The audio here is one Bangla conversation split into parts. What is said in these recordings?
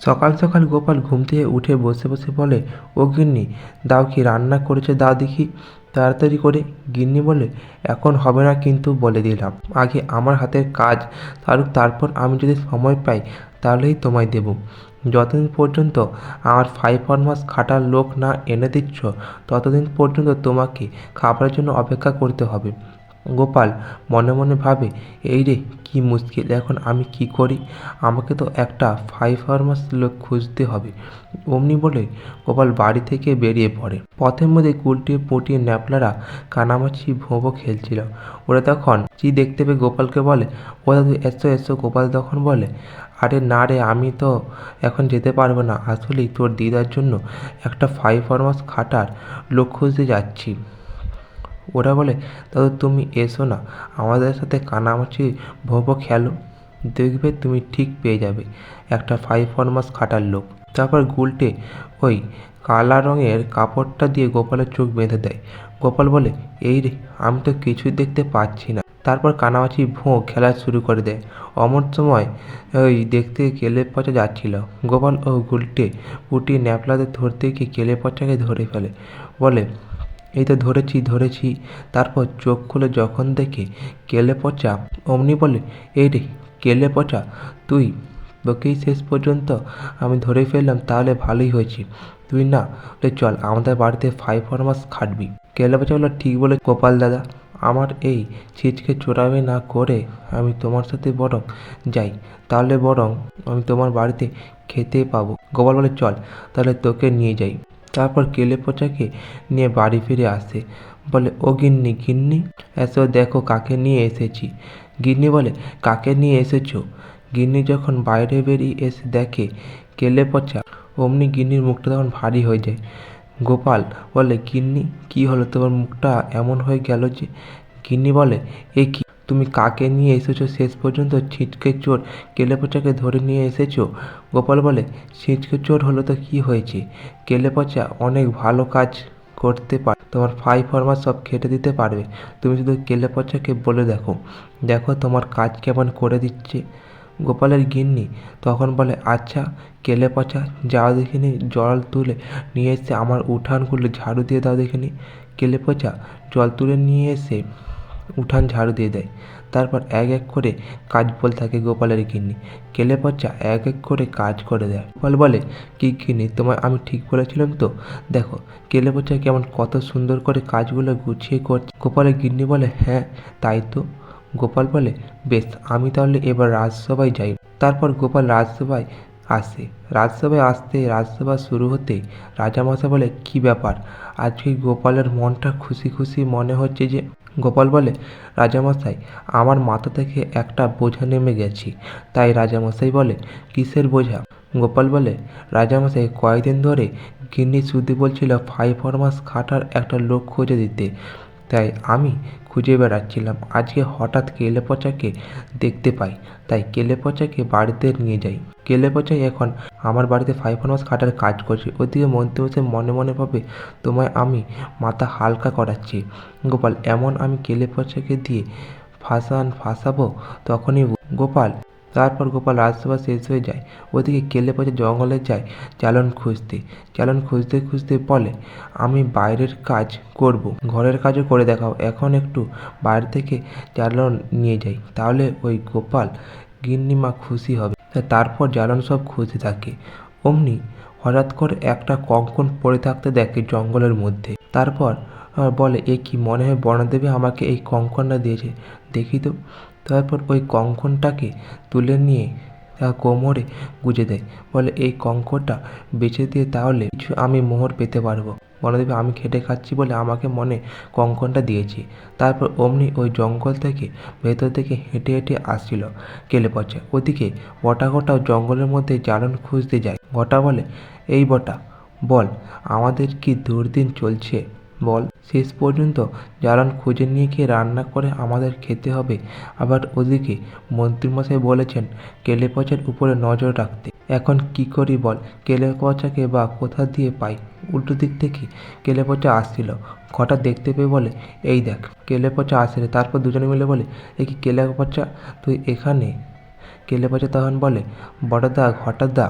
সকাল সকাল গোপাল ঘুম থেকে উঠে বসে বসে বলে, ও গিন্নি, দাও কি রান্না করেছে? দাও দেখি। তাড়াতাড়ি করে গিন্নি বলে, এখন হবে না কিন্তু বলে দিলাম। আগে আমার হাতের কাজ। তারুক, তারপর আমি যদি সময় পাই, তাহলেই তোমায় দেব। যতদিন পর্যন্ত আমার ফাইভ ফরমাস খাটার লোক না এনে দিচ্ছ, ততদিন পর্যন্ত তোমাকে খাবারের জন্য অপেক্ষা করতে হবে। গোপাল মনে মনে ভাবে, এই রে, কি মুশকিল, এখন আমি কি করি? আমাকে তো একটা ফাইভ ফার্মাস লোক খুঁজতে হবে। অমনি বলে গোপাল বাড়ি থেকে বেরিয়ে পড়ে। পথের মধ্যে কুলটিয়ে পুটিয়ে ন্যাপলারা কানামাছি ভোঁবো খেলছিল। ওরা তখন চি দেখতে পেয়ে গোপালকে বলে, ও দাদু, এসো এসো, গোপাল তখন বলে, আরে না রে, আমি তো এখন যেতে পারব না। আসলেই তোর দিদার জন্য একটা ফাইভ ফরমাস খাটার লোক খুঁজতে যাচ্ছি। ওরা বলে, দাদু, তুমি এসো না। আমাদের সাথে কানামাছি ভোঁবো খেলো। দেখবে তুমি ঠিক পেয়ে যাবে। একটা ফাইভ ফরমাস খাটার লোক। তারপর গুলটে ওই কালা রঙের কাপড়টা দিয়ে গোপালের চোখ বেঁধে দেয়। গোপাল বলে, এই রে, আমি তো কিছুই দেখতে পাচ্ছি না। তারপর কানামাছি ভোঁ খেলা শুরু করে দেয়। অমর সময় ওই দেখতে কেলে পচা যাচ্ছিল। গোপাল ও গুলটে পুটি ন্যাপলাতে ধরতে গিয়ে কেলে পচাকে ধরে ফেলে। বলে এই তো ধরেছি ধরেছি। তারপর চোখ খুলে যখন দেখে কেলে পচা, অমনি বলে, এই রে, কেলে পচা, তুই তোকেই শেষ পর্যন্ত আমি ধরে ফেললাম, তাহলে ভালোই হয়েছে। তুই না, রে চল, আমাদের বাড়িতে ফাইভ ফরমাস খাটবি কেলে পচা বলল ঠিক বলে, গোপাল দাদা, আমার এই ছিচকে চোরামি না করে আমি তোমার সাথে বরং যাই। তাহলে বরং আমি তোমার বাড়িতে খেতে পাবো গোপাল বলে, চল, তাহলে তোকে নিয়ে যাই। তারপর কেলে পচাকে নিয়ে বাড়ি ফিরে আসে। বলে, ও গিন্নি গিন্নি, এসো দেখো কাকে নিয়ে এসেছি। গিন্নি বলে, কাকে নিয়ে এসেছ? গিন্নি যখন বাইরে বেরিয়ে এসে দেখে কেলে পচা অমনি গিন্নির মুখটা তখন ভারী হয়ে যায়। গোপাল বলে, গিন্নি, কি হলো? তোমার মুখটা এমন হয়ে গেল যে? গিন্নি বলে, এ কি তুমি কাকে নিয়ে এসেছ? শেষ পর্যন্ত ছিটকে চোর কেলেপচাকে ধরে নিয়ে এসেছ? গোপাল বলে, ছিটকে চোর হলো তো কি হয়েছে? কেলে পচা অনেক ভালো কাজ করতে পার, তোমার ফাইভ ফরমাস সব খেটে দিতে পারবে। তুমি শুধু কেলে পচাকে বলে দেখো। দেখো তোমার কাজ কেমন করে দিচ্ছে। গোপালের গিন্নি তখন বলে আচ্ছা কেলে পচা যাও দেখিনি, জল তুলে নিয়ে এসে আমার উঠানগুলো ঝাড়ু দিয়ে দাও দেখিনি। কেলে পচা জল তুলে নিয়ে এসে উঠান ঝাড়ু দিয়ে দেয়। তারপর এক এক করে কাজ বল থাকে গোপালের গিন্নি। কেলে পচা এক এক করে কাজ করে দেয়। গোপাল বলে, কি গিন্নি, তোমায় আমি ঠিক বলেছিলাম তো? দেখো, কেলে পচা কেমন কত সুন্দর করে কাজগুলো গুছিয়ে করছে। গোপালের গিন্নি বলে হ্যাঁ তাই তো। গোপাল বলে, বেশ, আমি তাহলে এবার রাজসভায় যাই। তারপর গোপাল রাজসভায় আসে। রাজসভায় আসতে, রাজসভা শুরু হতে রাজামশাই বলে, কি ব্যাপার? আজকে গোপালের মনটা খুশি খুশি মনে হচ্ছে যে গোপাল বলে, রাজামশাই, আমার মাথা থেকে একটা বোঝা নেমে গেছি। তাই রাজামশাই বলে, কিসের বোঝা? গোপাল বলে, রাজামশাই, কয়েকদিন ধরে গিন্নি শুধু বলছিল ফাইভ ফরমাস খাটার একটা লোক খুঁজে দিতে। তাই আমি খুঁজে বেড়াচ্ছিলাম। আজকে হঠাৎ কেলে পচাকে দেখতে পাই। তাই কেলে পচাকে বাড়িতে নিয়ে যাই। কেলে পচাই এখন? আমার বাড়িতে ফাইভ মাস খাটার কাজ করছে। ওদিকে মন্ত্রী বসে মনে মনে ভাবে তোমায় আমি মাথা হালকা করাচ্ছি। গোপাল, এমন আমি কেলে পচাকে দিয়ে ফাঁসান ফাঁসাবো তখনই গোপাল, তারপর গোপাল রাজসভা শেষ হয়ে যায়। ওদিকে কেলে পচে জঙ্গলে যায় চালন খুঁজতে। চালন খুঁজতে খুঁজতে বলে, আমি বাইরের কাজ করব। ঘরের কাজও করে দেখাও। এখন একটু বাইরে থেকে চালন নিয়ে যাই। তাহলে ওই গোপাল গিন্নিমা খুশি হবে। তারপর জ্বালন সব খুঁজতে থাকে। অমনি হঠাৎ করে একটা কঙ্কন পড়ে থাকতে দেখে জঙ্গলের মধ্যে। তারপর বলে, এ কি মনে হয় বনদেবী আমাকে এই কঙ্কনটা দিয়েছে? দেখি তো। তারপর ওই কঙ্কনটাকে তুলে নিয়ে তার কোমরে গুঁজে দেয়। বলে, এই কঙ্করটা বেচে দিয়ে তাহলে কিছু আমি মোহর পেতে পারব। বনদেবী আমি খেটে খাচ্ছি বলে আমাকে মনে কঙ্কনটা দিয়েছি। তারপর অমনি ওই জঙ্গল থেকে ভেতর থেকে হেঁটে হেঁটে আসছিল কেলে পচা। ওদিকে বটা গোটাও জঙ্গলের মধ্যে জালন খুঁজতে যায়। গোটা বলে, এই বটা, বল, আমাদের কি দুর্দিন চলছে? বল। শেষ পর্যন্ত জ্বালান খুঁজে নিয়ে গিয়ে রান্না করে আমাদের খেতে হবে। আবার ওদিকে মন্ত্রীমশাই বলেছেন, কেলে পচার উপরে নজর রাখতে। এখন কি করি বল, কেলে পচাকে বা কোথা দিয়ে পাই? উল্টো দিক থেকে কেলে পচা আসছিল, হঠাৎ দেখতে পেয়ে বলে, এই দেখ, কেলে পচা আসলে তারপর দুজনে মিলে বলে, এ কি কেলে পচা? তুই এখানে? কেলে পচা তখন বলে, বড়দা, ঘটাদা,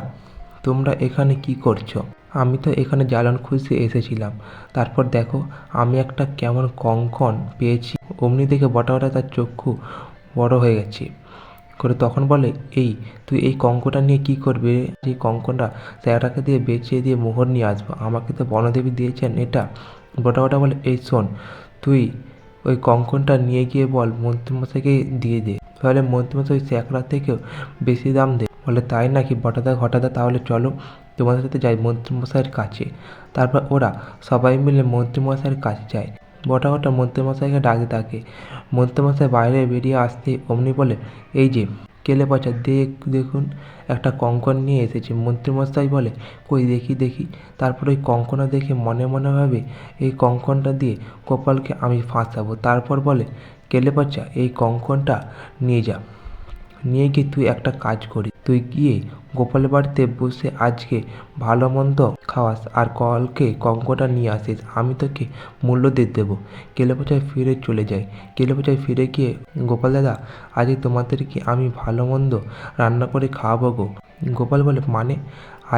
তোমরা এখানে কি করছ? আমি তো এখানে জ্বালান খুঁজতে এসেছিলাম। তারপর দেখো, আমি একটা কেমন কঙ্কন পেয়েছি। অমনি দেখে বটা বটা তার চক্ষু বড় হয়ে গেছে। করে তখন বলে, এই, তুই এই কঙ্কটা নিয়ে কি করবে? এই কঙ্কনটা স্যারাকে দিয়ে বেচিয়ে দিয়ে মোহর নিয়ে আসব। আমাকে তো বনদেবী দিয়েছেন এটা। বটা বটা বলে, এই শোন, তুই ওই কঙ্কনটা নিয়ে গিয়ে বল, মন্ত্রীমশাইকে দিয়ে দে। তাহলে মন্ত্রীমশাই ওই স্যাকরা থেকেও বেশি দাম দে। বলে, তাই নাকি বটাদা ঘটাদা? তাহলে চলো তোমাদের সাথে যাই মন্ত্রীমশাইয়ের কাছে। তারপর ওরা সবাই মিলে মন্ত্রীমশাইয়ের কাছে যায়। বটা বটা মন্ত্রীমশাইকে ডাকে থাকে। মন্ত্রীমশাই বাইরে বেরিয়ে আসতে অমনি বলে, এই যে, কেলে পচা, দেখ, দেখুন, একটা কঙ্কন নিয়ে এসেছে। মন্ত্রীমশাই বলে, কই, দেখি দেখি। তারপর ওই কঙ্কনা দেখে মনে মনে ভাবে, এই কঙ্কনটা দিয়ে গোপালকে আমি ফাঁসাবো। তারপর বলে, কেলে পচা, এই কঙ্কনটা নিয়ে যা। নিয়ে গিয়ে তুই একটা কাজ করি। তুই গিয়ে গোপালের বাড়িতে বসে আজকে ভালো মন্দ খাওয়াস আর কলকে কঙ্কটা নিয়ে আসিস, আমি তোকে মূল্য দিয়ে দেবো। কেলেপচায় ফিরে চলে যায়। কেলেপচায় ফিরে গিয়ে, গোপাল দাদা, আজকে তোমাদেরকে আমি ভালো মন্দ রান্না করে খাওয়াবো গো। গোপাল বলে মানে?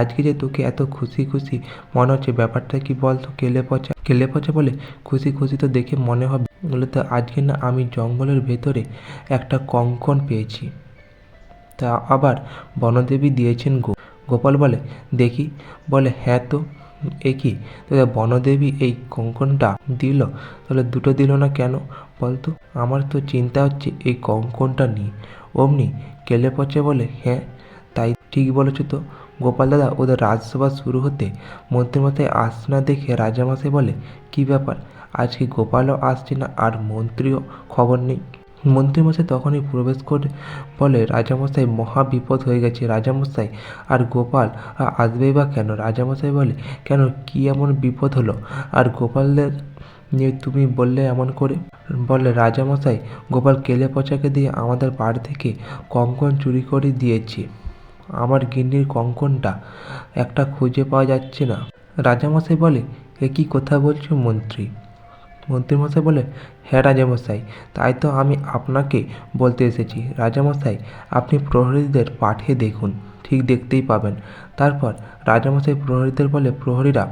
আজকে যে তোকে এত খুশি খুশি মনে হচ্ছে, ব্যাপারটা কি বলতো কেলে পচা কেলে পচা বলে, খুশি খুশি তো দেখে মনে হবে। বলে, তো আজকে না আমি জঙ্গলের ভেতরে একটা কঙ্কন পেয়েছি। তা আবার বনদেবী দিয়েছেন গো, গোপাল বলে, দেখি, বলে হ্যাঁ তো, এ কি? তোদের বনদেবী এই কঙ্কনটা দিল, তাহলে দুটো দিল না কেন? বলতো আমার তো চিন্তা হচ্ছে এই কঙ্কনটা নিয়ে। অমনি কেলে পচে বলে হ্যাঁ তাই ঠিক বলেছ তো। গোপাল দাদা, ওদের রাজসভা শুরু হতে মন্ত্রীমশাই আসছে না দেখে রাজামশাই বলে, কি ব্যাপার? আজকে গোপালও আসছে না আর মন্ত্রীও খবর নেই? মন্ত্রীমশাই তখনই প্রবেশ করে, বলে রাজামশাই মহা বিপদ হয়ে গেছে। রাজামশাই, আর গোপাল আসবেই বা কেন? রাজামশাই বলে, কেন কি এমন বিপদ হলো? আর গোপালদের নিয়ে তুমি বললে এমন করে? বলে, রাজামশাই, গোপাল কেলে পচাকে দিয়ে আমাদের বাড়ি থেকে কঙ্কন চুরি করে দিয়েছে। আমার গিন্নির কঙ্কনটা একটা খুঁজে পাওয়া যাচ্ছে না। রাজামশাই বলে, এ কি কথা বলছো মন্ত্রী? মন্ত্রীমশাই বলে হ্যাঁ রাজামশাই, তাই তো আমি আপনাকে বলতে এসেছি। রাজামশাই, আপনি প্রহরীদের পাঠিয়ে দেখুন, ঠিক দেখতেই পাবেন। তারপর রাজামশাই প্রহরীদের বলে, প্রহরীরা,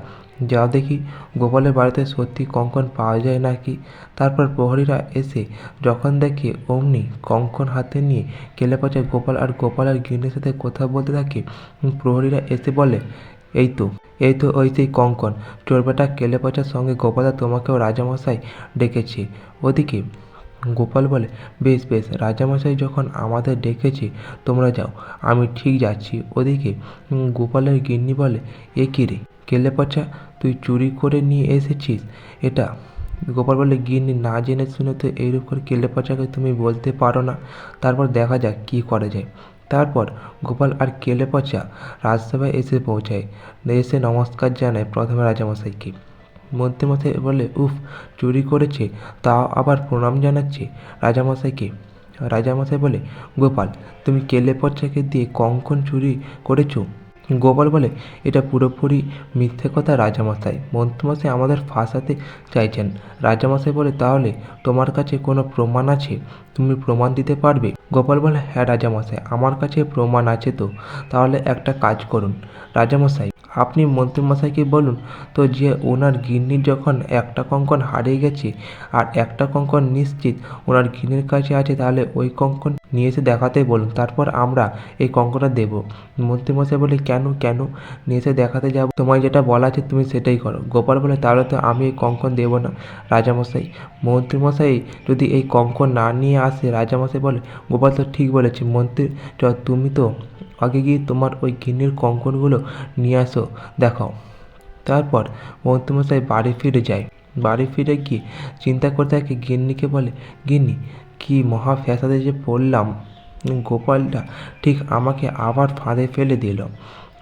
যাও দেখি গোপালের বাড়িতে সত্যি কঙ্কন পাওয়া যায় নাকি? তারপর প্রহরীরা এসে যখন দেখে অমনি কঙ্কন হাতে নিয়ে কেলে পচে গোপাল আর গোপালের গিন্নির সাথে কথা বলতে থাকে, প্রহরীরা এসে বলে এই তো এই তো ওই সেই কঙ্কন। চোরবেটা কেলে পচার সঙ্গে গোপালদা তোমাকেও রাজামশাই ডেকেছে। ওদিকে গোপাল বলে, বেশ বেশ, রাজামশাই যখন আমাদের ডেকেছে, তোমরা যাও, আমি ঠিক যাচ্ছি। ওদিকে গোপালের গিন্নি বলে, এ কী রে কেলে পচা তুই চুরি করে নিয়ে এসেছিস? এটা? গোপাল বলে, গিন্নি, না জেনে শুনে তো এইরূপ করে কেলে পচাকে তুমি বলতে পারো না। তারপর দেখা যাক কী করা যায়। তারপর গোপাল আর কেলে পচা রাজসভায় এসে পৌঁছায়। এসে নমস্কার জানায় প্রথমে রাজামশাইকে। মন্ত্রীমশাই বলে, উফ, চুরি করেছে, তাও আবার প্রণাম জানাচ্ছে রাজামশাইকে? রাজামশাই বলে, গোপাল, তুমি কেলে পচাকে দিয়ে কঙ্কন চুরি করেছ? গোপাল বলে, এটা পুরোপুরি মিথ্যে কথা রাজামশাই। মন্ত্রীমশাই আমাদের ফাঁসাতে চাইছেন। রাজামশাই বলে, তাহলে তোমার কাছে কোনো প্রমাণ আছে? তুমি প্রমাণ দিতে পারবে? গোপাল বলে হ্যাঁ রাজামশাই, আমার কাছে প্রমাণ আছে তো। তাহলে একটা কাজ করুন। রাজামশাই, আপনি মন্ত্রীমশাইকে বলুন তো যে ওনার গিন্নির যখন একটা কঙ্কন হারিয়ে গেছে আর একটা কঙ্কন নিশ্চিত ওনার গিন্নির কাছে আছে, তাহলে ওই কঙ্কন নিয়ে এসে দেখাতে বলুন। তারপর আমরা এই কঙ্কনটা দেবো। মন্ত্রীমশাই বলে, কেন কেন? নিয়ে এসে দেখাতে যাব। তোমায় যেটা বলা আছে তুমি সেটাই করো। গোপাল বলে, তাহলে তো আমি এই কঙ্কন দেবো না রাজামশাই। মন্ত্রীমশাই যদি এই কঙ্কন না নিয়ে আসে, রাজামশাই বলে, গোপাল তো ঠিক বলেছে, মন্ত্রী তুমি তো আগে গিয়ে তোমার ওই গিন্নির কঙ্কনগুলো নিয়ে আসো দেখাও তারপর মন্ত্রীমশাই বাড়ি ফিরে যায়। বাড়ি ফিরে গিয়ে চিন্তা করতে থাকে, গিন্নিকে বলে, গিন্নি, কি মহা ফ্যাসাদে যে পড়লাম, গোপালটা ঠিক আমাকে আবার ফাঁদে ফেলে দিল।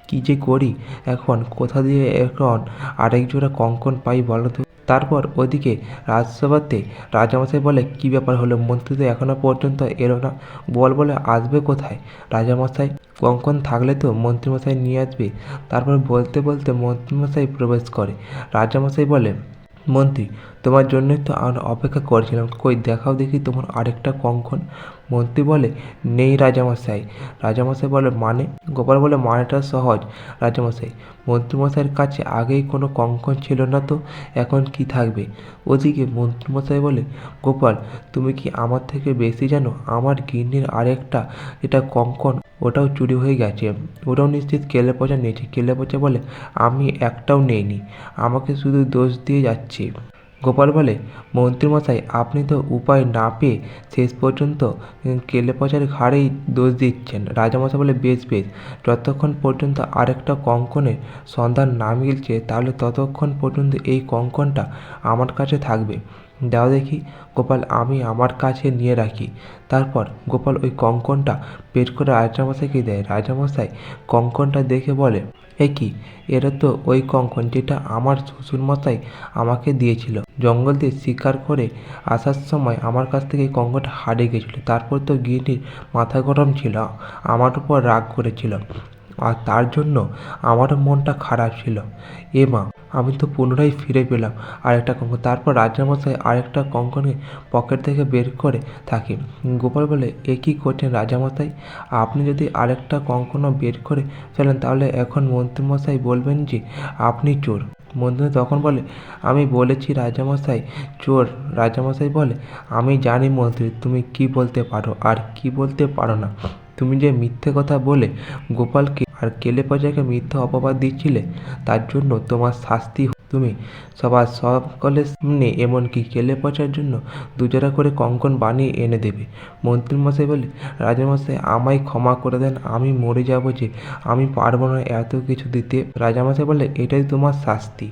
কি যে করি, এখন কোথা দিয়ে এখন আরেক জোড়া কঙ্কন পাই বলো তো? তারপর ওদিকে রাজসভাতে রাজামশাই বলে, কি ব্যাপার হলো? মন্ত্রী তো এখনও পর্যন্ত এলো না। বল বলে, আসবে কোথায়? রাজামশাই, কঙ্কন থাকলে তো মন্ত্রীমশাই নিয়ে আসবে। তারপর বলতে বলতে মন্ত্রীমশাই প্রবেশ করে। রাজামশাই বলে, মন্ত্রী, তোমার জন্যই তো আমরা অপেক্ষা করছিলাম। কই দেখাও দেখি তোমার আরেকটা কঙ্কন। মন্ত্রী বলে, নেই রাজামশাই। রাজামশাই বলে মানে? গোপাল বলে, মানেটা সহজ, রাজামশাই। মন্ত্রীমশাইয়ের কাছে আগেই কোনো কঙ্কন ছিল না তো, এখন কি থাকবে? ওদিকে মন্ত্রীমশাই বলে, গোপাল, তুমি কি আমার থেকে বেশি জানো? আমার গিন্নির আরেকটা, এটা কঙ্কন, ওটাও চুরি হয়ে গেছে। ওটাও নিশ্চিত কেলে পচা নিয়েছে কেলে পচা বলে, আমি একটাও নেইনি। আমাকে শুধু দোষ দিয়ে যাচ্ছে। গোপাল বলে, মন্ত্রীমশাই, আপনি তো উপায় না পেয়ে শেষ পর্যন্ত কেলে পচার ঘাড়েই দোষ দিচ্ছেন। রাজামশাই বলে, বেশ বেশ। যতক্ষণ পর্যন্ত আরেকটা কঙ্কনের সন্ধান না মিলছে, তাহলে ততক্ষণ পর্যন্ত এই কঙ্কনটা আমার কাছে থাকবে। দাও দেখি, গোপাল, আমি আমার কাছে নিয়ে রাখি। তারপর গোপাল ওই কঙ্কনটা বের করে রাজামশাইকে দেয়। রাজামশাই কঙ্কনটা দেখে বলে এ কি? এটা তো ওই কঙ্কন যেটা আমার শ্বশুরমশাই আমাকে দিয়েছিল। জঙ্গল দিয়ে শিকার করে আসার সময় আমার কাছ থেকে এই কঙ্কনটা হারিয়ে গেছিল তারপর তো গিন্নির মাথা গরম ছিল, আমার উপর রাগ করেছিল, আর তার জন্য আমারও মনটা খারাপ ছিল। এ মা আমি তো পুনরায় ফিরে পেলাম। আরেকটা কঙ্কন। তারপর রাজামশাই আরেকটা কঙ্কনে পকেট থেকে বের করে থাকে। গোপাল বলে, এ কী করছেন রাজামশাই? আপনি যদি আরেকটা কঙ্কনও বের করে ফেলেন, তাহলে এখন মন্ত্রীমশাই বলবেন যে, আপনি চোর। মন্ত্রী তখন বলে, আমি বলেছি রাজামশাই, চোর। রাজামশাই বলে, আমি জানি মন্ত্রী, তুমি কি বলতে পারো? আর কি বলতে পারো না? তুমি যে মিথ্যে কথা বলে গোপালকে আর কেলে পচাকে মিথ্যা অপবাদ দিচ্ছিলে? তার জন্য তোমার শাস্তি তুমি। সবার সকলের সামনে এমনকি কেলে পচার জন্য দুজোড়া করে কঙ্কন বানিয়ে এনে দেবে। মন্ত্রীমশাই বলে, রাজামশাই, আমায় ক্ষমা করে দেন, আমি মরে যাব যে, আমি পারব না এত কিছু দিতে। রাজামশাই বলে, এটাই তোমার শাস্তি।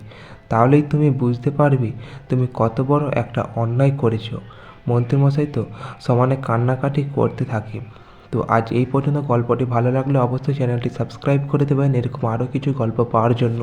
তাহলেই তুমি বুঝতে পারবে তুমি কত বড় একটা অন্যায় করেছ। মন্ত্রীমশাই তো সমানে কান্নাকাটি করতে থাকে। তো আজ এই পর্যন্ত গল্পটি ভালো লাগলে অবশ্যই চ্যানেলটি সাবস্ক্রাইব করে দেবেন। এরকম আরও কিছু গল্প পাওয়ার জন্য।